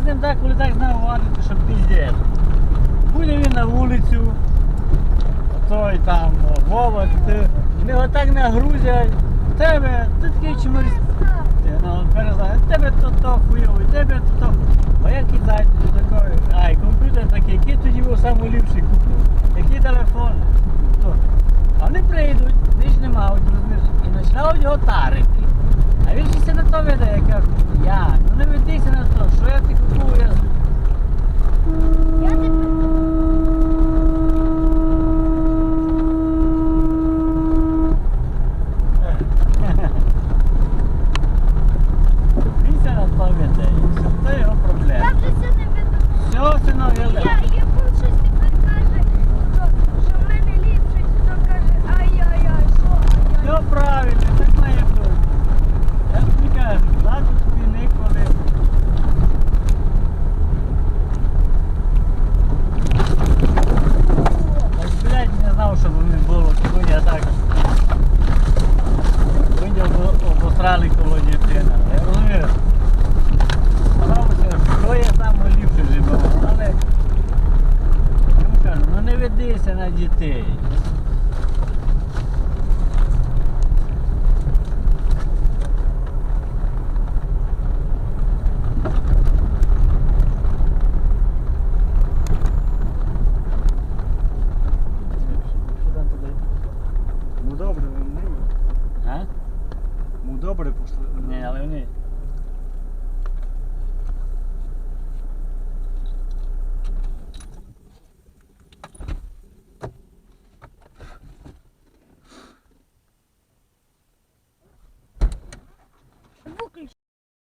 з ним так, коли так знав вадити, що піздєш. Буде він на вулицю, той там Вова, ти в нього так нагрузять, тебе, ти такий чимось. Ти ну, перезнаєш, тебе то то хуйовий, тебе то то. А як і дивиться на дітей. Ну добре, вони. А? Ну добре пошли. Не, але вони.